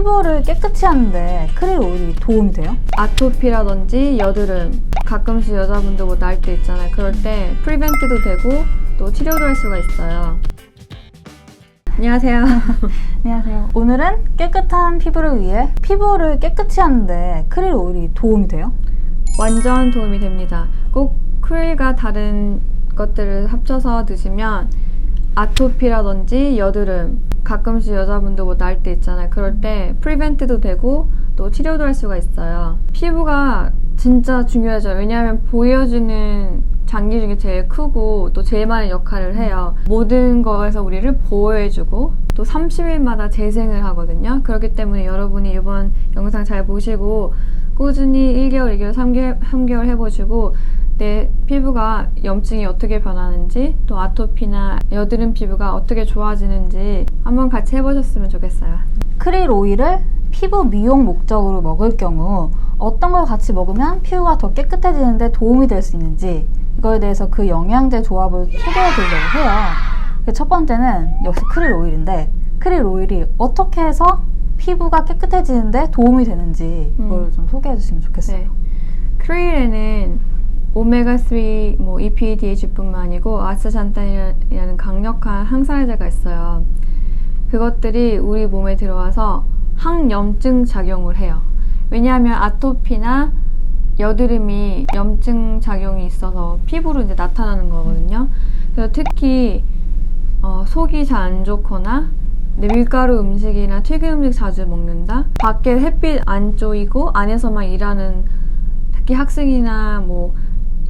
피부를 깨끗이 하는데 크릴 오일이 도움이 돼요? 아토피라든지 여드름 가끔씩 여자분들 뭐 날 때 있잖아요. 그럴 때 프리벤트도 되고 또 치료도 할 수가 있어요. 안녕하세요. 안녕하세요. 오늘은 깨끗한 피부를 위해 피부를 깨끗이 하는데 크릴 오일이 도움이 돼요? 완전 도움이 됩니다. 꼭 크릴과 다른 것들을 합쳐서 드시면 아토피라든지 여드름 가끔씩 여자분들 뭐 날 때 있잖아요. 그럴 때 프리벤트도 되고 또 치료도 할 수가 있어요. 피부가 진짜 중요하죠. 왜냐하면 보여지는 장기 중에 제일 크고 또 제일 많은 역할을 해요. 모든 거에서 우리를 보호해주고 또 30일마다 재생을 하거든요. 그렇기 때문에 여러분이 이번 영상 잘 보시고 꾸준히 1개월, 2개월, 3개월, 3개월 해보시고 내 피부가 염증이 어떻게 변하는지 또 아토피나 여드름 피부가 어떻게 좋아지는지 한번 같이 해보셨으면 좋겠어요. 크릴 오일을 피부 미용 목적으로 먹을 경우 어떤 걸 같이 먹으면 피부가 더 깨끗해지는데 도움이 될 수 있는지 이거에 대해서 그 영양제 조합을 소개해 드리려고 해요. 그첫 번째는 역시 크릴 오일인데 크릴 오일이 어떻게 해서 피부가 깨끗해지는데 도움이 되는지 이걸 좀 소개해 주시면 좋겠어요. 네. 크릴에는 오메가3, 뭐 EPDH뿐만 아니고 아스잔탄이라는 강력한 항산화제가 있어요. 그것들이 우리 몸에 들어와서 항염증 작용을 해요. 왜냐하면 아토피나 여드름이 염증 작용이 있어서 피부로 이제 나타나는 거거든요. 그래서 특히 어, 속이 잘 안 좋거나 내 밀가루 음식이나 튀김 음식 자주 먹는다. 밖에 햇빛 안 쪼이고 안에서만 일하는 특히 학생이나 뭐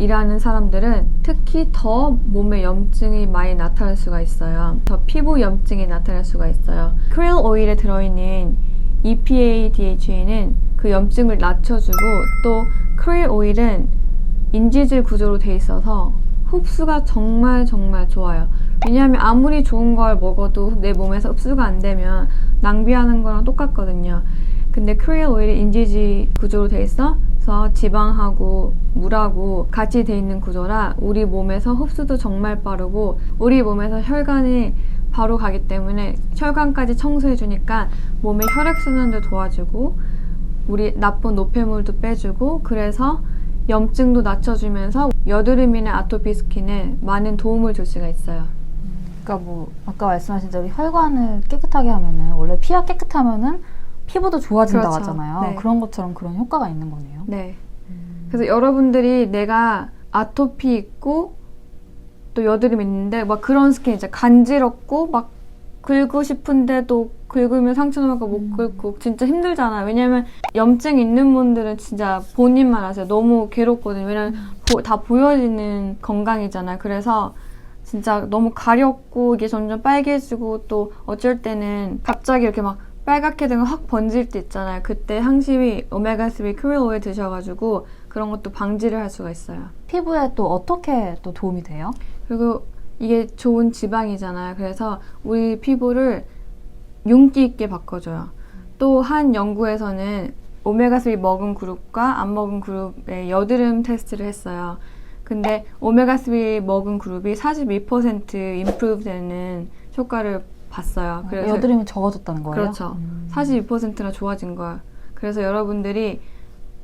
일하는 사람들은 특히 더 몸에 염증이 많이 나타날 수가 있어요. 더 피부 염증이 나타날 수가 있어요. 크릴 오일에 들어있는 EPA, DHA는 그 염증을 낮춰주고 또 크릴 오일은 인지질 구조로 돼 있어서 흡수가 정말 정말 좋아요. 왜냐하면 아무리 좋은 걸 먹어도 내 몸에서 흡수가 안 되면 낭비하는 거랑 똑같거든요. 근데 크릴 오일이 인지질 구조로 돼 있어 서 지방하고 물하고 같이 돼 있는 구조라 우리 몸에서 흡수도 정말 빠르고 우리 몸에서 혈관이 바로 가기 때문에 혈관까지 청소해 주니까 몸의 혈액 순환도 도와주고 우리 나쁜 노폐물도 빼주고 그래서 염증도 낮춰주면서 여드름이나 아토피 스킨에 많은 도움을 줄 수가 있어요. 그러니까 뭐 아까 말씀하신 대로 혈관을 깨끗하게 하면은 원래 피가 깨끗하면은 피부도 좋아진다고 그렇죠. 하잖아요. 네. 그런 것처럼 그런 효과가 있는 거네요. 네. 그래서 여러분들이 내가 아토피 있고 또 여드름 있는데 막 그런 스킨 이제 간지럽고 막 긁고 싶은데도 긁으면 상처 나고 못 긁고 진짜 힘들잖아요. 왜냐면 염증 있는 분들은 진짜 본인만 아세요. 너무 괴롭거든요. 왜냐면 보- 다 보여지는 건강이잖아요. 그래서 진짜 너무 가렵고 이게 점점 빨개지고 또 어쩔 때는 갑자기 이렇게 막 빨갛게 되면 확 번질 때 있잖아요. 그때 항시 오메가3 크릴 오일 드셔가지고 그런 것도 방지를 할 수가 있어요. 피부에 또 어떻게 또 도움이 돼요? 그리고 이게 좋은 지방이잖아요. 그래서 우리 피부를 윤기 있게 바꿔줘요. 또 한 연구에서는 오메가3 먹은 그룹과 안 먹은 그룹의 여드름 테스트를 했어요. 근데 오메가3 먹은 그룹이 42% 임프루브 되는 효과를 봤어요. 그래서 여드름이 적어졌다는 거예요? 그렇죠. 음. 42%나 좋아진 거야. 그래서 여러분들이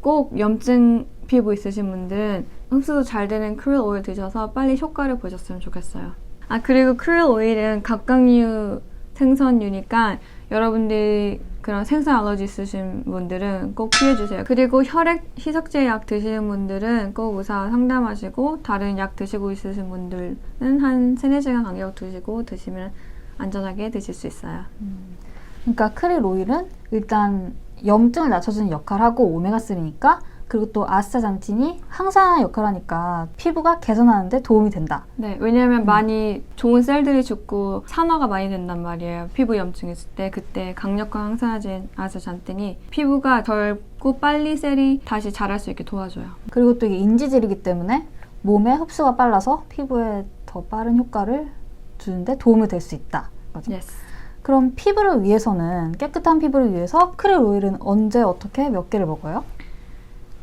꼭 염증 피부 있으신 분들은 흡수도 잘 되는 크릴 오일 드셔서 빨리 효과를 보셨으면 좋겠어요. 아 그리고 크릴 오일은 각각류 생선류니까 여러분들이 그런 생선 알러지 있으신 분들은 꼭 피해주세요. 그리고 혈액 희석제 약 드시는 분들은 꼭 의사와 상담하시고 다른 약 드시고 있으신 분들은 한 3, 4시간 간격 두시고 드시면 안전하게 드실 수 있어요. 그러니까 크릴 오일은 일단 염증을 낮춰주는 역할을 하고 오메가3니까 그리고 또 아스타잔틴이 항산화 역할을 하니까 피부가 개선하는데 도움이 된다. 네, 왜냐면 많이 좋은 셀들이 죽고 산화가 많이 된단 말이에요. 피부 염증 있을 때 그때 강력한 항산화제 아스잔틴이 피부가 덜고 빨리 셀이 다시 자랄 수 있게 도와줘요. 그리고 또 이게 인지질이기 때문에 몸에 흡수가 빨라서 피부에 더 빠른 효과를 주는데 도움이 될 수 있다. 거죠. 예스. 그럼 피부를 위해서는 깨끗한 피부를 위해서 크릴 오일은 언제 어떻게 몇 개를 먹어요?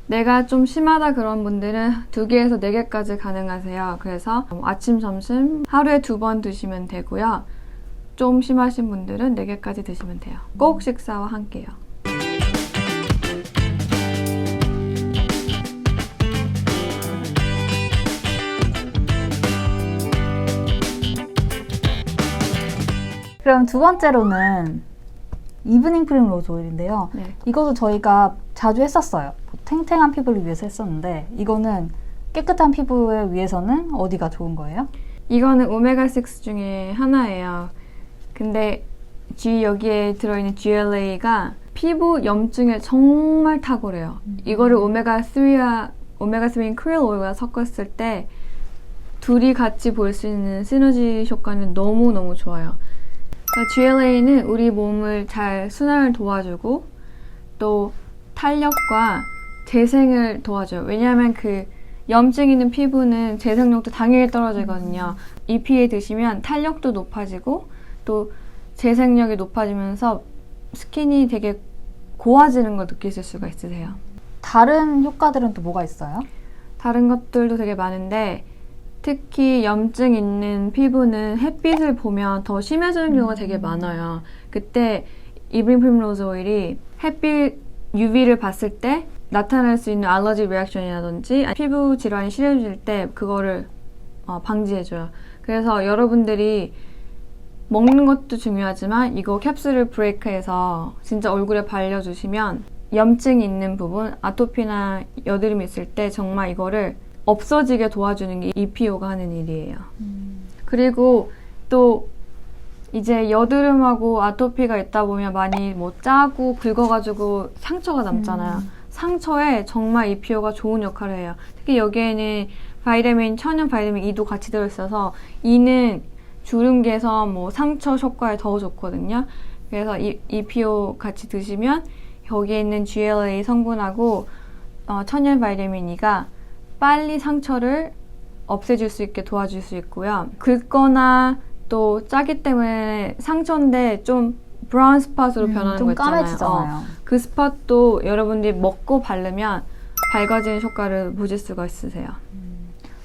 내가 좀 심하다 그런 분들은 두 개에서 네 개까지 가능하세요. 그래서 아침, 점심 하루에 두 번 드시면 되고요. 좀 심하신 분들은 4개까지 드시면 돼요. 꼭 식사와 함께요. 그럼 두 번째로는 이브닝 프림 로즈 오일인데요. 네. 이것도 저희가 자주 했었어요. 탱탱한 피부를 위해서 했었는데 이거는 깨끗한 피부에 위해서는 어디가 좋은 거예요? 이거는 오메가6 중에 하나예요. 근데 G 여기에 들어있는 GLA가 피부 염증에 정말 탁월해요. 이거를 오메가3와 오메가3인 크릴 오일과 섞었을 때 둘이 같이 볼 수 있는 시너지 효과는 너무너무 좋아요. 그러니까 GLA는 우리 몸을 잘 순환을 도와주고 또 탄력과 재생을 도와줘요. 왜냐하면 그 염증 있는 피부는 재생력도 당연히 떨어지거든요. EPA 드시면 탄력도 높아지고 또 재생력이 높아지면서 스킨이 되게 고와지는 걸 느끼실 수가 있으세요. 다른 효과들은 또 뭐가 있어요? 다른 것들도 되게 많은데 특히 염증 있는 피부는 햇빛을 보면 더 심해지는 경우가 되게 많아요. 그때 이브닝 프림로즈 오일이 햇빛 UV를 봤을 때 나타날 수 있는 알러지 리액션이라든지 피부 질환이 심해질 때 그거를 어, 방지해줘요. 그래서 여러분들이 먹는 것도 중요하지만 이거 캡슐을 브레이크해서 진짜 얼굴에 발려주시면 염증이 있는 부분, 아토피나 여드름이 있을 때 정말 이거를 없어지게 도와주는 게 EPO가 하는 일이에요. 그리고 또 이제 여드름하고 아토피가 있다 보면 많이 뭐 짜고 긁어가지고 상처가 남잖아요. 상처에 정말 EPO가 좋은 역할을 해요. 특히 여기에는 바이타민, 천연 바이타민 E도 같이 들어있어서 E는 주름 개선, 뭐 상처 효과에 더 좋거든요. 그래서 이, EPO 같이 드시면 여기에 있는 GLA 성분하고 어, 천연 바이타민 E가 빨리 상처를 없애줄 수 있게 도와줄 수 있고요. 긁거나 또 짜기 때문에 상처인데 좀 브라운 스팟으로 변하는 음, 좀거 있잖아요. 까매지잖아요. 어, 그 스팟도 여러분들이 먹고 바르면 밝아지는 효과를 보실 수가 있으세요.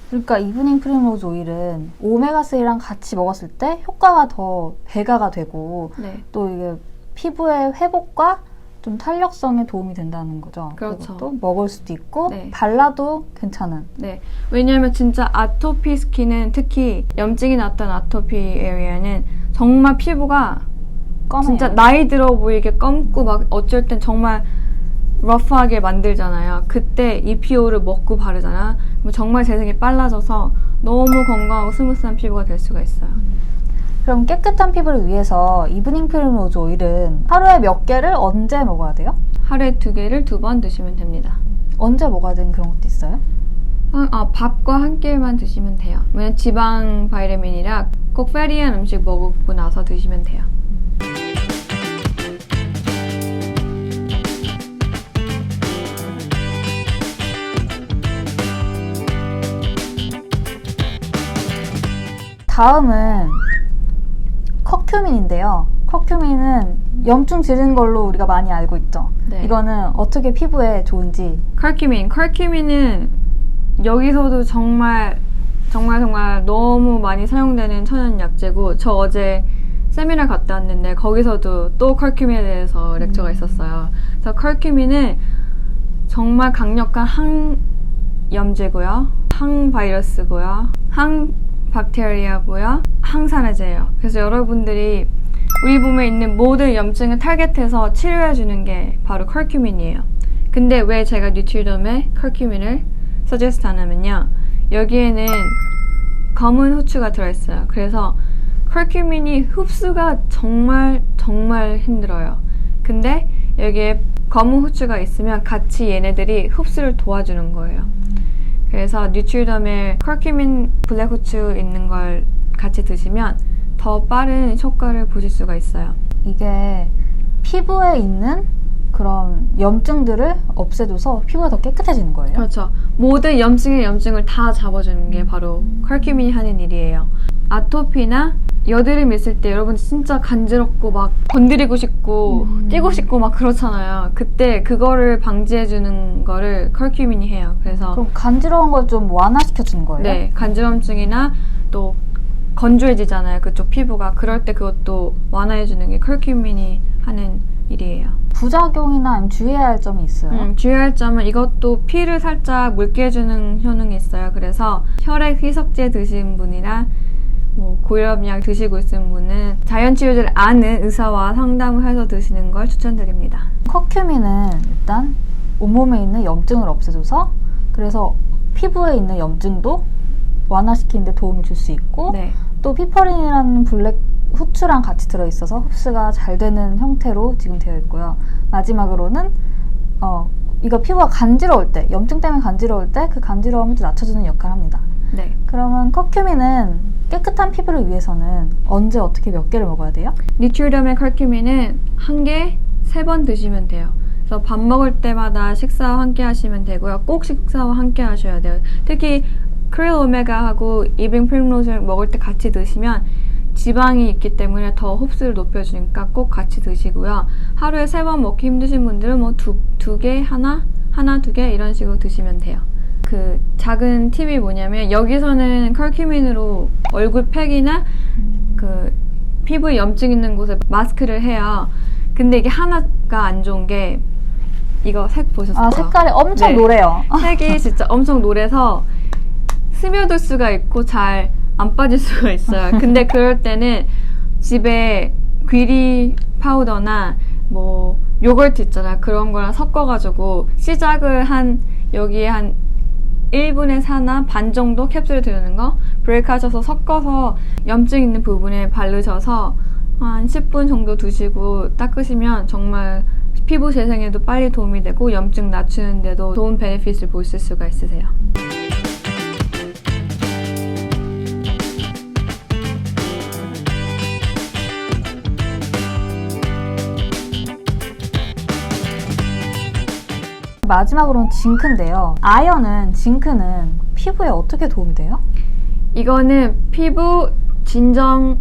그러니까 이브닝 프림 로즈 오일은 오메가3랑 같이 먹었을 때 효과가 더 배가가 되고 네. 또 이게 피부의 회복과 좀 탄력성에 도움이 된다는 거죠. 그렇죠. 또 먹을 수도 있고 네. 발라도 괜찮은. 네. 왜냐하면 진짜 아토피 스킨은 특히 염증이 났던 아토피 에리아는 정말 피부가 검해요. 진짜 나이 들어 보이게 검고 막 어쩔 땐 정말 러프하게 만들잖아요. 그때 EPO를 먹고 바르잖아. 정말 재생이 빨라져서 너무 건강하고 스무스한 피부가 될 수가 있어요. 그럼 깨끗한 피부를 위해서 이브닝 프림 로즈 오일은 하루에 몇 개를 언제 먹어야 돼요? 하루에 두 개를 두 번 드시면 됩니다. 언제 먹어야 되는 그런 것도 있어요? 아, 아, 밥과 함께만 드시면 돼요. 왜냐면 지방 바이타민이라 꼭 페리한 음식 먹고 나서 드시면 돼요. 다음은 커큐민인데요. 커큐민은 염증 지른 걸로 우리가 많이 알고 있죠. 네. 이거는 어떻게 피부에 좋은지 컬큐민. 컬큐민은 여기서도 정말 정말 정말 너무 많이 사용되는 천연 약재고 저 어제 세미나 갔다 왔는데 거기서도 또 컬큐민에 대해서 렉처가 있었어요. 그래서 컬큐민은 정말 강력한 항염제고요. 항바이러스고요. 항 박테리아고요. 항산화제예요. 그래서 여러분들이 우리 몸에 있는 모든 염증을 타겟해서 치료해주는 게 바로 컬큐민이에요. 근데 왜 제가 뉴트리덤에 컬큐민을 서제스트 하냐면요. 여기에는 검은 후추가 들어있어요. 그래서 컬큐민이 흡수가 정말 정말 힘들어요. 근데 여기에 검은 후추가 있으면 같이 얘네들이 흡수를 도와주는 거예요. 그래서 뉴트리덤에 컬큐민 블랙 후추 있는 걸 같이 드시면 더 빠른 효과를 보실 수가 있어요. 이게 피부에 있는 그런 염증들을 없애줘서 피부가 더 깨끗해지는 거예요. 그렇죠. 모든 염증의 염증을 다 잡아주는 게 바로 컬큐민이 하는 일이에요. 아토피나 여드름 있을 때 여러분 진짜 간지럽고 막 건드리고 싶고 음. 떼고 싶고 막 그렇잖아요. 그때 그거를 방지해주는 거를 컬큐민이 해요. 그래서 그럼 간지러운 걸 좀 완화시켜 주는 거예요? 네 간지럼증이나 또 건조해지잖아요. 그쪽 피부가. 그럴 때 그것도 완화해주는 게 컬큐민이 하는 일이에요. 부작용이나 주의해야 할 점이 있어요. 음, 주의할 점은 이것도 피를 살짝 묽게 해주는 효능이 있어요. 그래서 혈액 희석제 드신 분이나 뭐 고혈압약 드시고 있는 분은 자연치유제를 아는 의사와 상담을 해서 드시는 걸 추천드립니다. 커큐민은 일단 온몸에 있는 염증을 없애줘서 그래서 피부에 있는 염증도 완화시키는데 도움을 줄 수 있고 네. 또 피퍼린이라는 블랙 후추랑 같이 들어있어서 흡수가 잘 되는 형태로 지금 되어 있고요. 마지막으로는 어, 이거 피부가 간지러울 때, 염증 때문에 간지러울 때 그 간지러움을 좀 낮춰주는 역할을 합니다. 네. 그러면 커큐민은 깨끗한 피부를 위해서는 언제 어떻게 몇 개를 먹어야 돼요? 니트리덤의 컬큐민은 한 개 세 번 드시면 돼요. 그래서 밥 먹을 때마다 식사와 함께 하시면 되고요. 꼭 식사와 함께 하셔야 돼요. 특히 크릴 오메가하고 이빙 프림로즈를 먹을 때 같이 드시면 지방이 있기 때문에 더 흡수를 높여주니까 꼭 같이 드시고요. 하루에 세 번 먹기 힘드신 분들은 뭐 두 두 개, 하나, 하나, 두 개 이런 식으로 드시면 돼요. 그 작은 팁이 뭐냐면 여기서는 컬큐민으로 얼굴 팩이나 그 피부에 염증 있는 곳에 마스크를 해요. 근데 이게 하나가 안 좋은 게 이거 색 보셨어요? 아, 색깔이 엄청 네. 노래요. 색이 진짜 엄청 노래서 스며들 수가 있고 잘 안 빠질 수가 있어요. 근데 그럴 때는 집에 귀리 파우더나 뭐 요거트 있잖아요. 그런 거랑 섞어가지고 시작을 한 여기에 한 1분의 4나 반 정도 캡슐을 들는 거 브레이크 하셔서 섞어서 염증 있는 부분에 바르셔서 한 10분 정도 두시고 닦으시면 정말 피부 재생에도 빨리 도움이 되고 염증 낮추는데도 좋은 베네핏을 보실 수가 있으세요. 마지막으로는 징크인데요. 아연은, 징크는 피부에 어떻게 도움이 돼요? 이거는 피부 진정의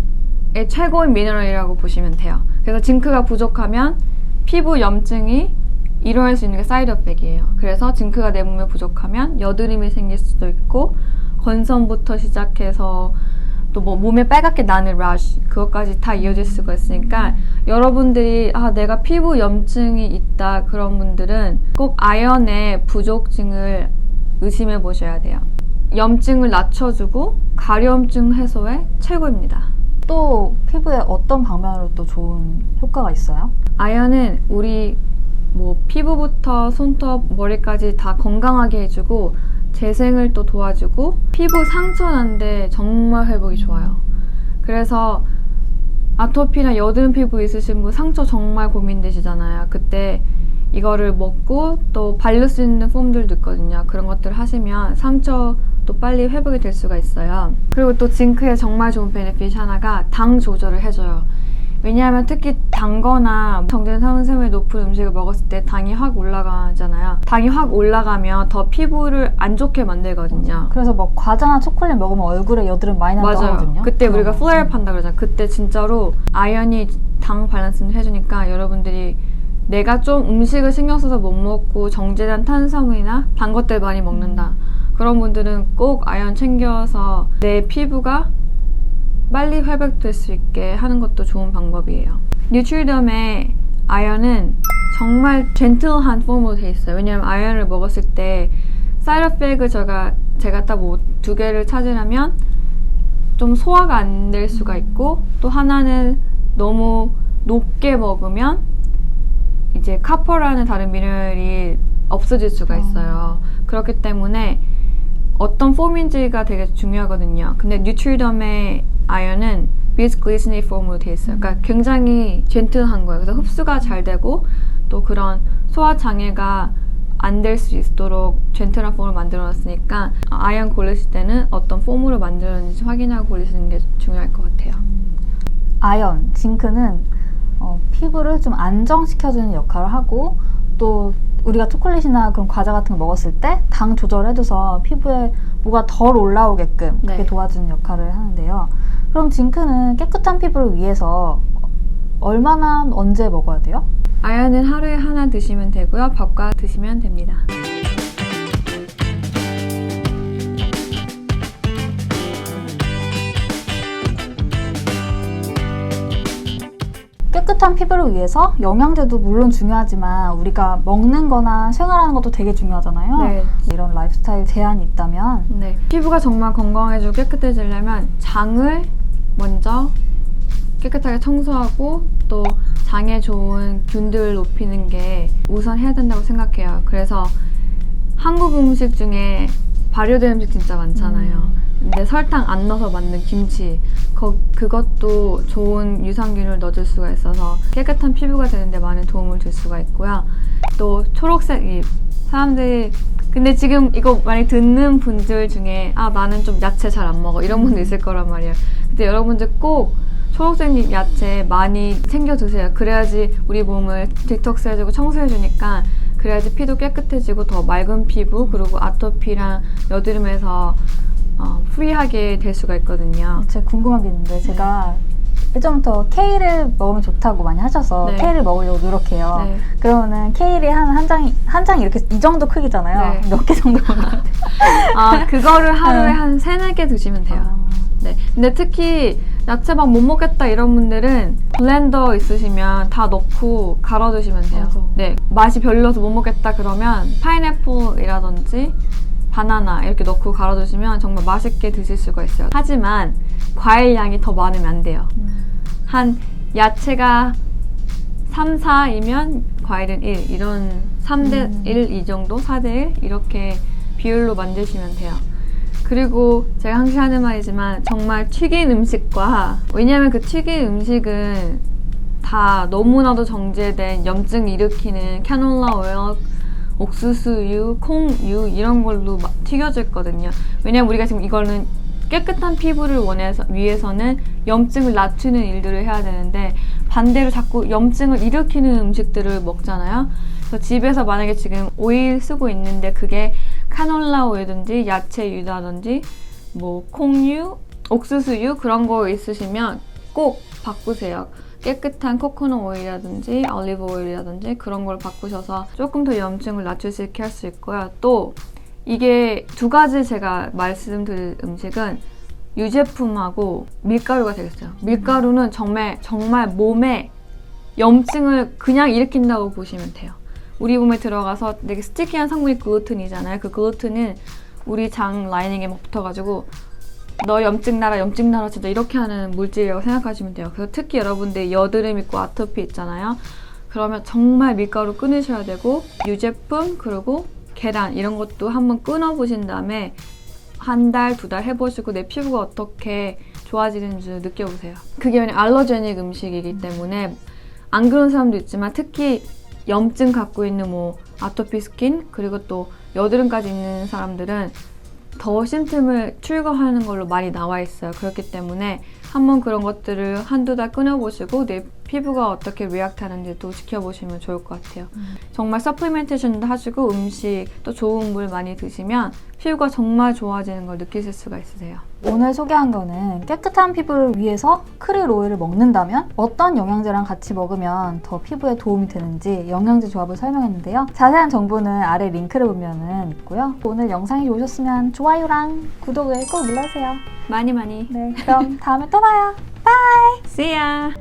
최고인 미네랄이라고 보시면 돼요. 그래서 징크가 부족하면 피부 염증이 일어날 수 있는 게 사이드 effect이에요. 그래서 징크가 내 몸에 부족하면 여드름이 생길 수도 있고 건선부터 시작해서 또 뭐 몸에 빨갛게 나는 라쉬 그것까지 다 이어질 수가 있으니까 여러분들이 아 내가 피부 염증이 있다 그런 분들은 꼭 아연의 부족증을 의심해 보셔야 돼요. 염증을 낮춰주고 가려움증 해소에 최고입니다. 또 피부에 어떤 방면으로 또 좋은 효과가 있어요? 아연은 우리 뭐 피부부터 손톱, 머리까지 다 건강하게 해주고 재생을 또 도와주고 피부 상처 난데 정말 회복이 좋아요. 그래서 아토피나 여드름 피부 있으신 분 상처 정말 고민되시잖아요. 그때 이거를 먹고 또 바를 수 있는 폼들도 있거든요. 그런 것들 하시면 상처도 빨리 회복이 될 수가 있어요. 그리고 또 징크의 정말 좋은 베네핏 하나가 당 조절을 해줘요. 왜냐하면 특히 단 거나 정제된 탄수화물이 높은 음식을 먹었을 때 당이 확 올라가잖아요. 당이 확 올라가면 더 피부를 안 좋게 만들거든요. 그래서 뭐 과자나 초콜릿 먹으면 얼굴에 여드름 많이 난다고 맞아요. 하거든요. 그때 우리가. 플레이업 한다 그러잖아요. 그때 진짜로 아연이 당 밸런스를 해주니까 여러분들이 내가 좀 음식을 신경 써서 못 먹고 정제된 탄수화물이나 단 것들 많이 먹는다. 그런 분들은 꼭 아연 챙겨서 내 피부가 빨리 회복될 수 있게 하는 것도 좋은 방법이에요. 뉴트리덤의 아연은 정말 젠틀한 폼으로 돼 있어요. 왜냐면 아연을 먹었을 때 사이드백을 제가 제가 딱 뭐 두 개를 찾으려면 좀 소화가 안 될 수가 있고 또 하나는 너무 높게 먹으면 이제 카퍼라는 다른 미네랄이 없어질 수가 있어요. 그렇기 때문에 어떤 폼인지가 되게 중요하거든요. 근데 뉴트리덤의 아연은 비스 글리시니 폼으로 되어 있어요. 그러니까 굉장히 젠틀한 거예요. 그래서 흡수가 잘 되고 또 그런 소화 장애가 안 될 수 있도록 젠틀한 폼을 만들어 놨으니까 아연 고르실 때는 어떤 폼으로 만들었는지 확인하고 고르시는 게 중요할 것 같아요. 아연, 징크는 어, 피부를 좀 안정시켜주는 역할을 하고 또 우리가 초콜릿이나 그런 과자 같은 거 먹었을 때 당 조절해줘서 피부에 뭐가 덜 올라오게끔 네. 도와주는 역할을 하는데요. 그럼 징크는 깨끗한 피부를 위해서 얼마나 언제 먹어야 돼요? 아연은 하루에 하나 드시면 되고요. 밥과 드시면 됩니다. 깨끗한 피부를 위해서 영양제도 물론 중요하지만 우리가 먹는 거나 생활하는 것도 되게 중요하잖아요. 네. 이런 라이프스타일 제한이 있다면 네. 피부가 정말 건강해지고 깨끗해지려면 장을 먼저 깨끗하게 청소하고 또 장에 좋은 균들을 높이는 게 우선 해야 된다고 생각해요. 그래서 한국 음식 중에 발효된 음식 진짜 많잖아요. 음. 근데 설탕 안 넣어서 만든 김치 거, 그것도 좋은 유산균을 넣어줄 수가 있어서 깨끗한 피부가 되는데 많은 도움을 줄 수가 있고요. 또 초록색 잎 사람들이 근데 지금 이거 많이 듣는 분들 중에 아 나는 좀 야채 잘 안 먹어 이런 분도 있을 거란 말이에요. 근데 여러분들 꼭 초록색 잎 야채 많이 챙겨 드세요. 그래야지 우리 몸을 디톡스 해주고 청소해주니까 그래야지 피도 깨끗해지고 더 맑은 피부 그리고 아토피랑 여드름에서 어, 프리하게 될 수가 있거든요. 제가 궁금한 게 있는데 제가 예전부터 케일을 먹으면 좋다고 많이 하셔서 네. 케일을 먹으려고 노력해요. 네. 그러면은 케일이 한한 장이 한 장이 이렇게 이 정도 크기잖아요. 네. 몇 개 정도 먹나요? 아 그거를 하루에 네. 한 세네 개 드시면 돼요. 아. 네. 근데 특히 야채 막못 먹겠다 이런 분들은 블렌더 있으시면 다 넣고 갈아 드시면 돼요. 맞아. 네. 맛이 별로서 못 먹겠다 그러면 파인애플이라든지 바나나 이렇게 넣고 갈아 드시면 정말 맛있게 드실 수가 있어요. 하지만 과일 양이 더 많으면 안 돼요. 음. 한 야채가 3, 4이면 과일은 1 이런 3대 음. 1이 정도 4대 1 이렇게 비율로 만드시면 돼요. 그리고 제가 항상 하는 말이지만 정말 튀긴 음식과 왜냐하면 그 튀긴 음식은 다 너무나도 정제된 염증 일으키는 캐놀라 오일, 옥수수유, 콩유 이런 걸로 막 튀겨졌거든요. 왜냐면 우리가 지금 이거는 깨끗한 피부를 원해서 위해서는 염증을 낮추는 일들을 해야 되는데 반대로 자꾸 염증을 일으키는 음식들을 먹잖아요. 그래서 집에서 만약에 지금 오일 쓰고 있는데 그게 카놀라 오일든지 야채유라든지 뭐 콩유, 옥수수유 그런 거 있으시면 꼭 바꾸세요. 깨끗한 코코넛 오일이라든지 올리브 오일이라든지 그런 걸 바꾸셔서 조금 더 염증을 낮출 수 있게 할 수 있고요. 또 이게 두 가지 제가 말씀드릴 음식은 유제품하고 밀가루가 되겠어요. 밀가루는 정말 정말 몸에 염증을 그냥 일으킨다고 보시면 돼요. 우리 몸에 들어가서 되게 스티키한 성분이 글루텐이잖아요. 그 글루텐은 우리 장 라이닝에 막 붙어가지고 너 염증 나라 염증 나라 진짜 이렇게 하는 물질이라고 생각하시면 돼요. 그래서 특히 여러분들 여드름 있고 아토피 있잖아요. 그러면 정말 밀가루 끊으셔야 되고 유제품 그리고 계란 이런 것도 한번 끊어보신 다음에 한 달, 두 달 해보시고 내 피부가 어떻게 좋아지는지 느껴보세요. 그게 왜냐 알러제닉 음식이기 때문에 안 그런 사람도 있지만 특히 염증 갖고 있는 뭐 아토피 스킨 그리고 또 여드름까지 있는 사람들은 더 심틈을 출거하는 걸로 많이 나와 있어요. 그렇기 때문에 한번 그런 것들을 한두 달 끊어보시고 내 피부가 어떻게 리액트 하는지도 지켜보시면 좋을 것 같아요. 정말 서플리멘테이션도 하시고 음식 또 좋은 물 많이 드시면 피부가 정말 좋아지는 걸 느끼실 수가 있으세요. 오늘 소개한 거는 깨끗한 피부를 위해서 크릴 오일을 먹는다면 어떤 영양제랑 같이 먹으면 더 피부에 도움이 되는지 영양제 조합을 설명했는데요. 자세한 정보는 아래 링크를 보면 있고요. 오늘 영상이 좋으셨으면 좋아요랑 구독을 꼭 눌러주세요. 많이 많이. 네, 그럼 다음에 또 봐요. See ya!